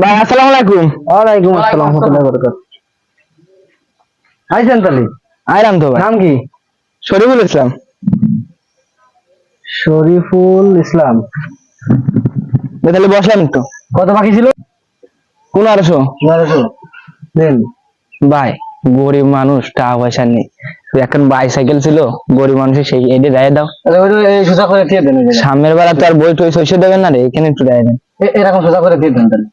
ভাই আসসালামু আলাইকুম। ওয়ালাইকুম আসসালাম রহমতুল্লাহ বরকাত আইছেন তাহলে আইরাম তো ভাই। নাম কি? শরীফুল ইসলাম। শরীফুল ইসলাম। ভাই, তাহলে বসলাম একটু। কত বাকি ছিল? পনেরোশো। বারোশো দেন। ভাই গরিব মানুষ টাকা পয়সা নেই। এখন বাইসাইকেল ছিল গরিব মানুষের সেই এডে দেয় দাও। তাহলে এই সোজা করে দিয়ে দেন সামনের বেলা তো আর বই টই শস্য দেবেন না রে এখানে একটু দেয় দেন। এরকম সোজা করে দিয়ে দেন তাহলে।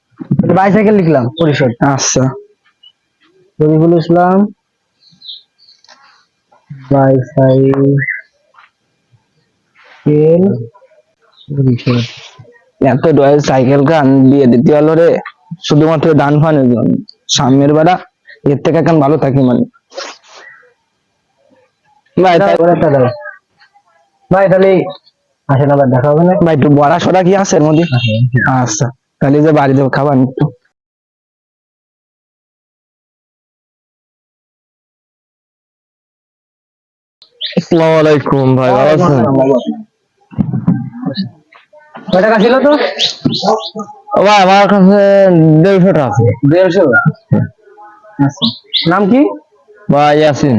বাইসাইকেল লিখলাম পরিষদ। আচ্ছা। শরীফুল ইসলাম বাইসাইকেল এত ডয়েল সাইকেল খান দিয়ে দিতে হলো রে। শুধুমাত্র দান ফানের জন্য। সামনের বেলা এর থেকে এখন ভালো থাকি মানে। ভাই তাই- একটা ভাই তাহলে আসেন আবার দেখা হবে না। ভাই একটু বড়া সরা কি আছে এর মধ্যে? আচ্ছা। তাহলে যে বাড়ি দেবো খাবার একটু আসসালামু আলাইকুম ভাই কয় টাকা ছিল তো ভাই আমার কাছে দেড়শো টাকা আছে। দেড়শো নাম কি? ভাই ইয়াসিন।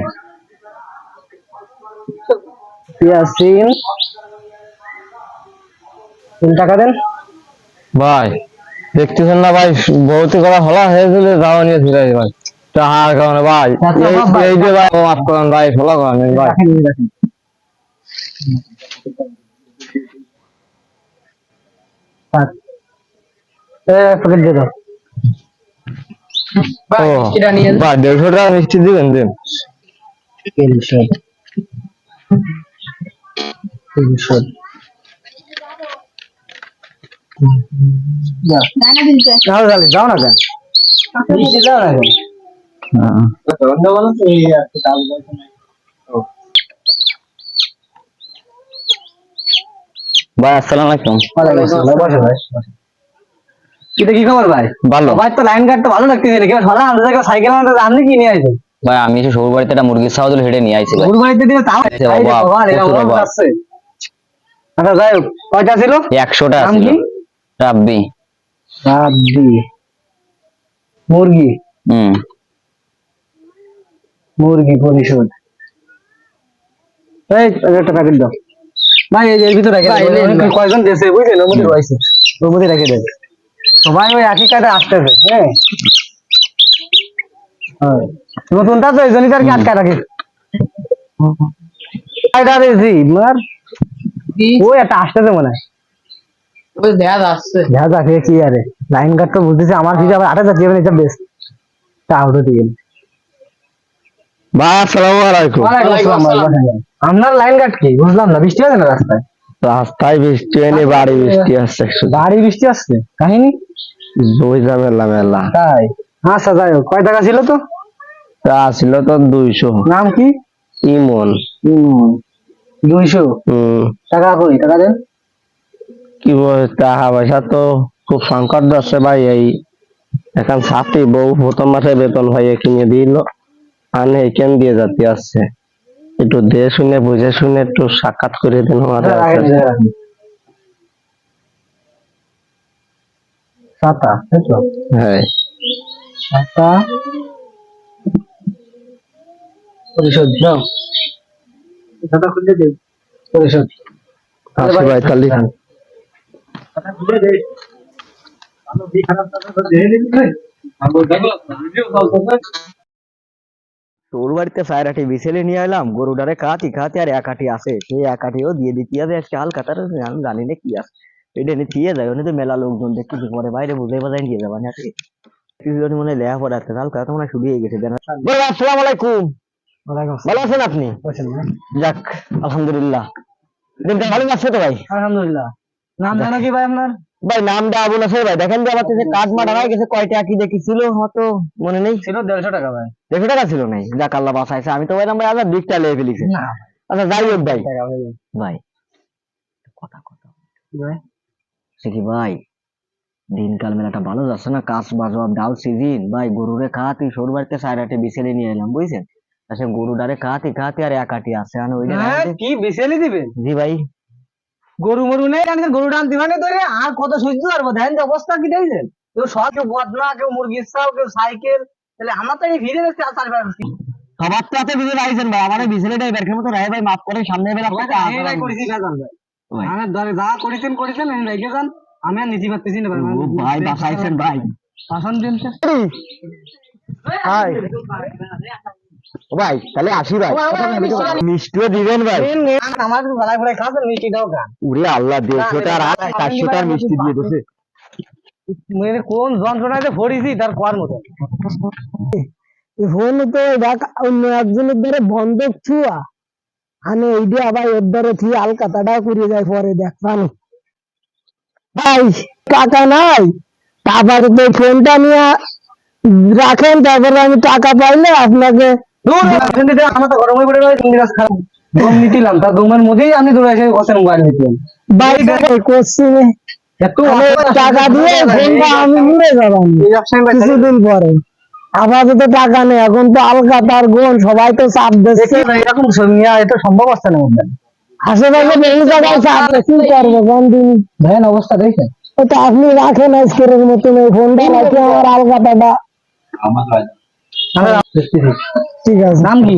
ইয়াসিন। তিন টাকা দেন। ভাই। দেখতেছেন না ভাই ভৌতিক করা হলা হয়ে গেলে যাওয়া নিয়ে ফিরে ভাই। টাহার কারণে ভাই আচ্ছা, এই- যে ভাই মাফ করেন ভাই ফলা করেন ভাই। ভাই দেড়শো টাকা মিষ্টি দিবেন দিন। তিনশো। তিনশো। যাও তাহলে যাও না কেন? যাও না কেন? ভাই আসসালামু আলাইকুম। এটা কি খবর ভাই? ভালো। ভাই তো লাইন গার্ড তো ভালো লাগতেছে রে কেউ আমাদের জায়গায় সাইকেল আমাদের আপনি কি নিয়ে ভাই আমি এসে সবুর বাড়িতে একটা মুরগির ছাগল হেঁটে নিয়ে আইছি ভাই। বাড়িতে দিয়ে তাও আচ্ছা। আচ্ছা যাই হোক কয়টা ছিল? একশো টাকা নাম ছিল? রাব্বি। রাব্বি। মুরগি? হুম। মুরগি পরিশোধ। এই একটা প্যাকেট দাও। ভাই এই যে এর ভিতরে রেখে কয়জন দেশে বুঝলেন ওর মধ্যে রয়েছে। ওর মধ্যে রেখে দেন। তো ভাই ওই একই কাজে আসতেছে হ্যাঁ? হ্যাঁ। নতুনটা তো এই জন্যই তো আর কি আটকায় রাখি। এটা রে জি। মার ওই একটা আসতেছে মনে হয়। দেখা যাচ্ছে। দেখা যাক কি আরে? লাইন গার্ড তো বুঝতেছে আমার কিছু আবার আটা যাচ্ছে এটা বেশ তা আউট দিয়ে ভাই আসসালামু আলাইকুম। আপনার লাইন গার্ড কি? বুঝলাম না বৃষ্টি আছে না রাস্তায়? রাস্তায় বৃষ্টি হয়নি বাড়ি বৃষ্টি আসছে বাড়ি বৃষ্টি আসছে কাহিনী? দুই মেলা মেলা। তাই? আচ্ছা যাই হোক কয় টাকা ছিল তো? তা ছিল তো দুইশো। নাম কি? ইমন। ইমন। দুইশো? হম। টাকা কই? টাকা দেন। কি টাকা পয়সা তো খুব সংকট যাচ্ছে ভাই এই এখন ছাত্রী বউ প্রথম মাসে বেতন ভাই কিনে দিল আর এইখান দিয়ে যাতে আসছে। একটু দিয়ে শুনে বুঝে শুনে একটু সাক্ষাৎ করে দিন তো। হ্যাঁ। ছাতা। পরিশোধ দাও ছাতা খুলে দে। পরিশোধ। আসি ভাই তাহলে। তোর বাড়িতে ফায়ার আটি বিছেলে নিয়ে এলাম গরুটারে কাটি খাতে আর এক আটি আছে। সেই এক আটিও দিয়ে দিতে হবে আজকে হাল কাতার আমি জানি না কি আছে। এটা নিয়ে দিয়ে যায় ওখানে তো মেলা লোকজন দেখতেছি পরে বাইরে বুঝে বাজাই নিয়ে যাবা না কিছুজন মনে লেয়া পড়ে আছে হাল কাতা মনে হয় গেছে আসসালামু আলাইকুম। ভালো আছেন আপনি? যাক আলহামদুলিল্লাহ। দিনটা ভালো যাচ্ছে তো ভাই? আলহামদুলিল্লাহ। নাম জানো কি ভাই আপনার? ভাই নামটা আবুল আছে ভাই। দেখেন যে আমার কাছে মারা হয়ে গেছে কি হয়তো মনে নেই। ছিল দেড়শো টাকা ভাই। দেড়শো টাকা ছিল নাই। যাক আল্লাহ বাসাইছে আমি তো ভাই আবার দিকটা লেগে ফেলিছে। আচ্ছা যাই হোক ভাই। ভাই। ভাই। কথা কথা। সে কি ভাই? দিনকাল মেলাটা ভালো যাচ্ছে না? কাজ বাজবাব ডাল সিজিন। ভাই গরুরে খাওয়াতি সরু বাড়িতে সাইডাটে বিছেলে নিয়ে এলাম বুঝছেন? আচ্ছা গরুটারে খাওয়াতি খাওয়াতি আর একাটি আছে আর ওইটা হ্যাঁ, কি বিছেলি দিবেন? জি ভাই। গরু মরু নেই জানেন গরু ডান দিবানে ধরে আর কত সহ্য করব দেখেন যে অবস্থা কি দেখছেন কেউ সব কেউ বদনা কেউ মুরগির চাও কেউ সাইকেল তাহলে আমার তো এই ভিড়ে দেখতে আসার সবার তো হাতে রাইছেন ভাই আমার বেরখার মতো রায় ভাই মাফ করে সামনে বেলা আমি ভাই করেছি ভেজাল ভাই। আমি ধরে যা করেছেন করেছেন আমি রেখে যান। আমি আর নিতে পারতেছি না ভাই ও ভাই বাসাইছেন ভাই। শাসন দিন হাই। ভাই তাহলে আসি ভাই। মিষ্টিও দিবেন ভাই। আমার মিষ্টি দাও গা উরে আল্লাহ আর টার মিষ্টি দিয়ে দিছে মানে কোন যন্ত্রণাতে ভরিছি তার কোয়ার মতো। ফোন তো দেখ অন্য একজনের বন্ধক ছুয়া আমি এই দিয়ে আবার ওর ধরে থি আলকাতাটাও করে যায় পরে দেখবানি ভাই টাকা নাই। তারপরে তো ফোনটা নিয়ে রাখেন তারপরে আমি টাকা পাইলে আপনাকে আমার তো গরমে পড়ে খারাপ। দম নিতিলাম তার দমের মধ্যেই আমি দূরে এসে বসে মোবাইল নিতিলাম ভাই কোশ্চিনে টাকা দিয়ে ফোনটা আমি উড়ে যাবাম কিছুদিন পরে। আপাতত টাকা নেই এখন তো আলকাতার গোন সবাই তো চাপ দিচ্ছে। এরকম নিয়ে এটা সম্ভব আসছে না আশেপাশে বহু জায়গায় চাপ কি করব কোনদিন ভয়ান অবস্থা দেখেন। তো আপনি রাখেন আজকের মতন এই ফোনটা রাখি আমার আলকাতাটা ঠিক আছে। নাম কি?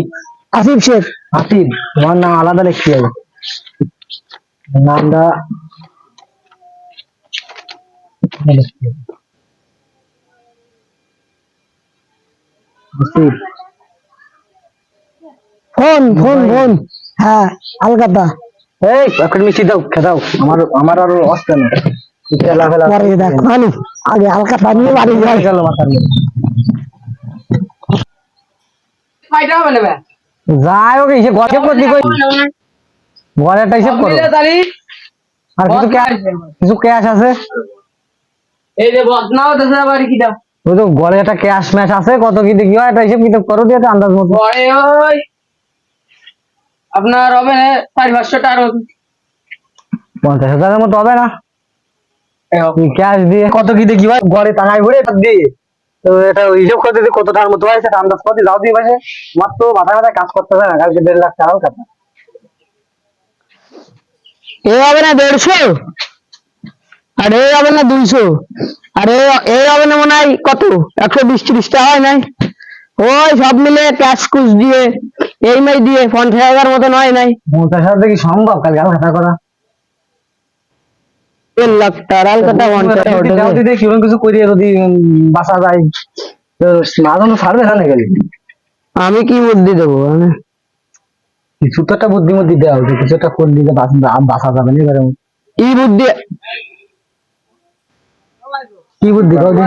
আসিফ শেখ। আসিফ। তোমার নাম আলাদা লিখতে হবে। নামটা ফোন ফোন ফোন। হ্যাঁ আলকাতা। এই একটা মিষ্টি দাও খেদাও আমার আমার আর অস্তে না খেলা ফেলা পরে দেখ মানি আগে আলকাতা নিয়ে বাড়ি যাই। গেল মাথার মধ্যে। হবে যাই হোক হিসেব গল্প করতে কই হিসেব করো। আর কিছু ক্যাশ কিছু ক্যাশ আছে? এই যে বদনাও দেশে কি দাও ওই তো ঘরে একটা ক্যাশ ম্যাশ আছে কত কি দেখি হয় হিসেব কিতাব করো দিয়ে আন্দাজ মতো। ওই আপনার হবে না পাঁচশো টাকার মতো। পঞ্চাশ হাজারের মতো হবে না। ক্যাশ দিয়ে। কত কি দেখি হয় ঘরে টাকায় ভরে এটা দিয়ে। তো এটা হিসেব করতে কত টাকার মতো হয় সেটা আন্দাজ করতে যাও দিয়ে পাশে মাথায় মাথায় কাজ করতে হবে না কালকে দেড় লাখ টাকাও কাটা এ হবে না দেড়শো। আর এ হবে না দুইশো। আর এ এ হবে না মনে হয় কত? একশো বিশ ত্রিশটা হয় নাই। ওই সব মিলে ক্যাশ কুচ দিয়ে এই মাই দিয়ে পঞ্চাশ হাজার মতন হয় নাই। পঞ্চাশ হাজার দেখি সম্ভব? কালকে আরও খাতা করা। দেড় লাখ টাকা আলকাতা পঞ্চাশ দিদি কীরকম কিছু করিয়ে যদি উম, যায় তো মাঝে ছাড়বে না গেলে আমি কি বুদ্ধি দেবো মানে কিছু তো একটা বুদ্ধি মধ্যে দেওয়া উচিত কিছু একটা করলি যে বাঁচা যাবে না এবারে কি বুদ্ধি কি বুদ্ধি কথা